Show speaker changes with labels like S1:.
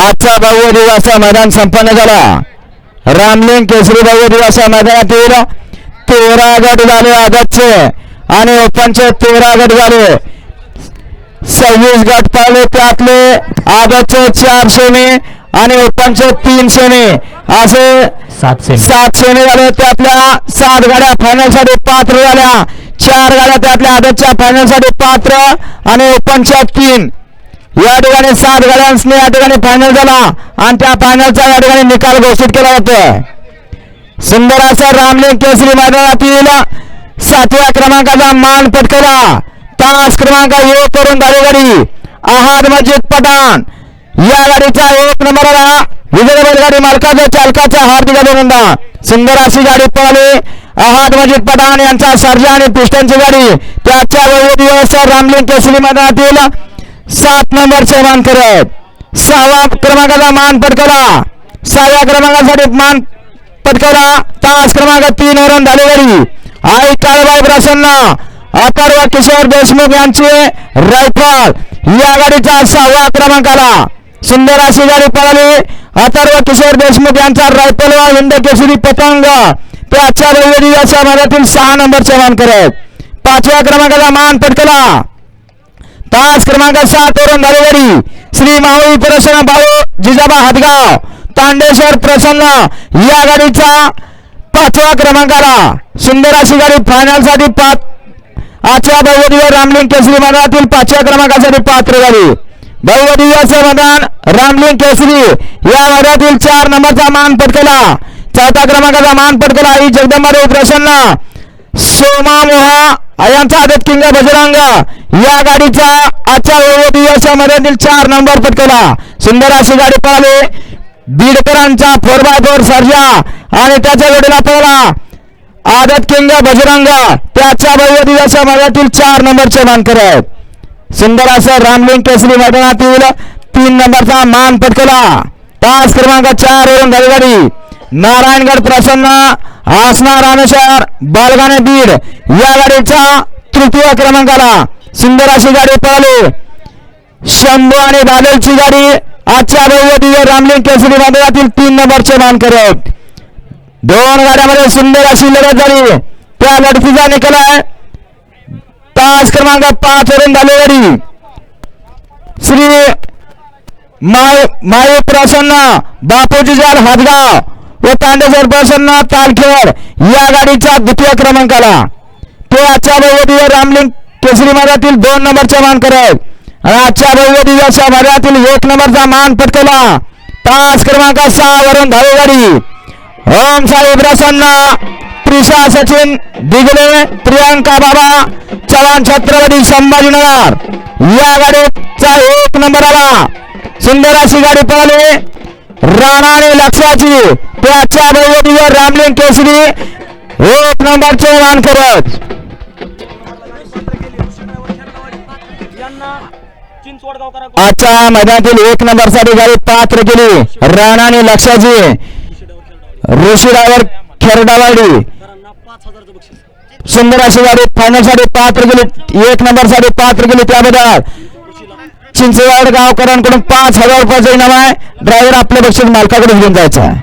S1: आजचा भव्य दिवस मैदान संपन्न झाला. रामलिंग केसरी भव्य दिवस मैदानातील तेरा गट झाले आदतचे आणि ओपनचे तेरा गट झाले. सव्वीस गट पाळले त्यातले आदतचे चार सेमी आणि ओपनचे तीन सेमी. असे
S2: सात सेमी.
S1: सात सेमी झाले त्यातल्या सात गाड्या फायनलसाठी पात्र झाल्या. चार गाड्या त्यातल्या फायनलसाठी पात्र आणि ओपनच्या तीन. या ठिकाणी सात गड्यांसने या ठिकाणी फायनल झाला. आणि त्या फायनलचा या ठिकाणी निकाल घोषित केला जातोय सुंदर असा रामलिंग केसरी मैदानातील सातव्या क्रमांकाचा मान पटकला पाच क्रमांक एक करून झाली गाडी आहाद मजीद पठाण. या गाडीचा एक नंबरला विजय बैलगाडी मालकाचा चालकाचा हार्दिक अभिनंदन. सुंदर अशी गाडी पळाली. आहाद मजिद पठाण यांचा सर्जा आणि पिस्टनची गाडी. त्याच्या वैभव दिवस रामलिंग केसरी मैदानातील सात नंबरचे मान करत. सहावा क्रमांकाचा मान पटकवला सहाव्या क्रमांकासाठी मान पटकवला. तास क्रमांक तीन वरून झाली आई काळबाई प्रसन्न. अपर्व किशोर देशमुख यांची रायफल. या गाडीचा सहावा क्रमांक आला सुंदर अशी गाडी पळाली. अथर्व किशोर देशमुख यांचा रायफल व हिंद केसरी पतंग. त्याच्या दिवसा मधातील सहा नंबरचे मान करत. पाचव्या क्रमांकाचा मान पटकला तास क्रमांक सात वरून झाली श्री माऊली प्रसन्न भाऊ जिजाबा हातगाव तांडेश्वर प्रसन्न या गाडीचा पाचवा क्रमांक आला सुंदर अशी गाडी फायनलसाठी पाच आजच्या बहुवधीय रामलिंग केसरी मैदानातील पाचव्या क्रमांकासाठी पात्र झाली. बहुवधीय मैदान रामलिंग केसरी या वर्गातील चार नंबरचा मान पटकला चौथा क्रमांकाचा मान पटकला ही जगदंबादेवी प्रसन्न सोमा मोहा यांचा आदत किंग बजरंग या गाडीचा आजच्या दिवसा मैदानातील चार नंबर पटकला सुंदर अशी गाडी पळाली. बीडकरांचा फोर बाय फोर सर्जा आणि त्याच्या जोडीला पळाला. आदत किंग बजरंग त्याच्या भव्य दिवसा चार नंबरचे मान करत सुंदर असं रामलिंग केसरी मैदानातील तीन नंबरचा मान पटकला तास क्रमांक चार वरून गाडी. नारायणगड प्रसन्न आसना रामेश्वर बालगाणे बीड या गाडीचा तृतीय क्रमांकाला सुंदर अशी गाडी पळाली. शंभू आणि बादलची गाडी आजच्या भव्य रामलिंग केसरी मैदानातील तीन नंबरचे मान करत दोन गाड्यामध्ये सुंदर अशी लढत झाली. त्या लढतीचा निकाल आहे. तास क्रमांक पाच वरून झाली गाडी श्री माय माय प्रसन्न बापूजी जाल हातगाव. व तांडेश्वर प्रसन्न तालखेड या गाडीचा द्वितीय क्रमांकाला. तो आजच्या भगवती रामलिंग केसरी मार्गातील दोन नंबरचा मान करत आणि आजच्या भगवती मार्गातील एक नंबरचा मान पटकला पाच क्रमांक सहा वरून धावे गाडी. ओम साई प्रसन्न त्रिशा सचिन दिगले प्रियांका बाबा चव्हाण छत्रपती संभाजीनगर या गाडीचा एक नंबर आला. सुंदर अशी गाडी पळाली. राणा आणि लक्षाची त्याच्या भगवतीवर रामलिंग केसरी एक नंबरचे मान करत. आजच्या मैदानातील एक नंबरसाठी गाडी पात्र केली. राणा आणि लक्षाची ऋषीरावर खेरडावाडी. सुंदर अशी गाडी फायनलसाठी पात्र केली. एक नंबरसाठी पात्र केली त्याबद्दल. चिंचवाड गावकरांकडून पाच हजार रुपयाचा इनाम आहे. ड्रायव्हर आपल्या बक्षीस मालकाकडे घेऊन जायचं आहे.